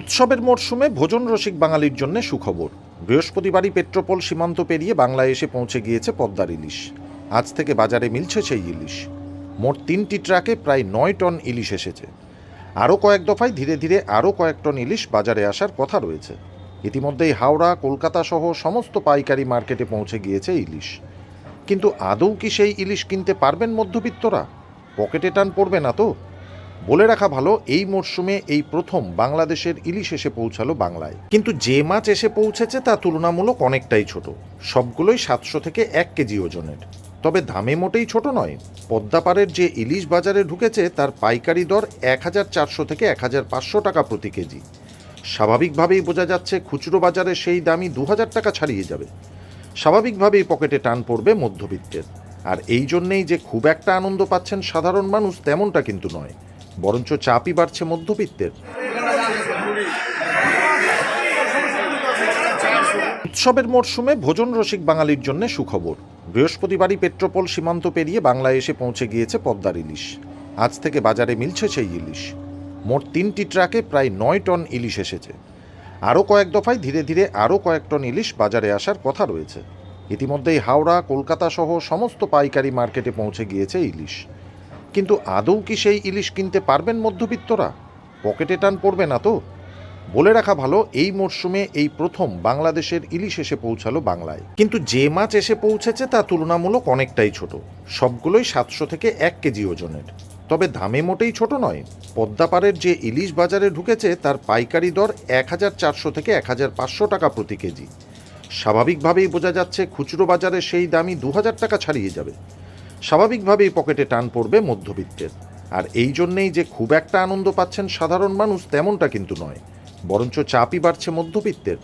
উৎসবের মরশুমে ভোজন রসিক বাঙালির জন্য সুখবর। বৃহস্পতিবারই পেট্রোপল সীমান্ত পেরিয়ে বাংলায় এসে পৌঁছে গিয়েছে পদ্মার ইলিশ। আজ থেকে বাজারে মিলছে সেই ইলিশ। মোট তিনটি ট্রাকে প্রায় নয় টন ইলিশ এসেছে। আরও কয়েক দফায় ধীরে ধীরে আরও কয়েক টন ইলিশ বাজারে আসার কথা রয়েছে। ইতিমধ্যেই হাওড়া, কলকাতা সহ সমস্ত পাইকারি মার্কেটে পৌঁছে গিয়েছে ইলিশ। কিন্তু আদৌ কি সেই ইলিশ কিনতে পারবেন মধ্যবিত্তরা? পকেটে টান পড়বে না তো? বলে রাখা ভালো, এই মরশুমে এই প্রথম বাংলাদেশের ইলিশ এসে পৌঁছালো বাংলায়। কিন্তু যে মাছ এসে পৌঁছেছে তা তুলনামূলক অনেকটাই ছোট। সবগুলোই সাতশো থেকে এক কেজি ওজনের। তবে দামে মোটেই ছোট নয়। পদ্মাপাড়ের যে ইলিশ বাজারে ঢুকেছে, তার পাইকারি দর এক হাজার চারশো থেকে এক হাজার পাঁচশো টাকা প্রতি কেজি। স্বাভাবিকভাবেই বোঝা যাচ্ছে, খুচরো বাজারে সেই দামই দু হাজার টাকা ছাড়িয়ে যাবে। স্বাভাবিকভাবেই পকেটে টান পড়বে মধ্যবিত্তের। আর এই জন্যেই যে খুব একটা আনন্দ পাচ্ছেন সাধারণ মানুষ, তেমনটা কিন্তু নয়। বরঞ্চ চাপই বাড়ছে মধ্যবিত্তের। উৎসবের মরশুমে ভোজন রসিক বাঙালির জন্য সুখবর। বৃহস্পতিবারই পেট্রোপল সীমান্ত পেরিয়ে বাংলায় এসে পৌঁছে গিয়েছে পদ্মার ইলিশ। আজ থেকে বাজারে মিলছে সেই ইলিশ। মোট তিনটি ট্রাকে প্রায় নয় টন ইলিশ এসেছে। আরও কয়েক দফায় ধীরে ধীরে আরও কয়েক টন ইলিশ বাজারে আসার কথা রয়েছে। ইতিমধ্যেই হাওড়া, কলকাতা সহ সমস্ত পাইকারি মার্কেটে পৌঁছে গিয়েছে ইলিশ। কিন্তু আদৌ কি সেই ইলিশ কিনতে পারবেন মধ্যবিত্তরা? পকেটে টান পড়বে না তো? বলে রাখা ভালো, এই মরশুমে এই প্রথম বাংলাদেশের ইলিশ এসে পৌঁছালো বাংলায়। কিন্তু যে মাছ এসে পৌঁছেছে তা তুলনামূলক অনেকটাই ছোট। সবগুলোই সাতশো থেকে এক কেজি ওজনের। তবে দামে মোটেই ছোট নয়। পদ্মাপাড়ের যে ইলিশ বাজারে ঢুকেছে, তার পাইকারি দর এক হাজার চারশো থেকে এক হাজার পাঁচশো টাকা প্রতি কেজি। স্বাভাবিকভাবেই বোঝা যাচ্ছে, খুচরো বাজারে সেই দামই দু হাজার টাকা ছাড়িয়ে যাবে। স্বাভাবিকভাবেই পকেটে টান পড়বে মধ্যবিত্তের। আর এই জন্যেই যে খুব একটা আনন্দ পাচ্ছেন সাধারণ মানুষ, তেমনটা কিন্তু নয়। বরঞ্চ চাপই বাড়ছে মধ্যবিত্তের।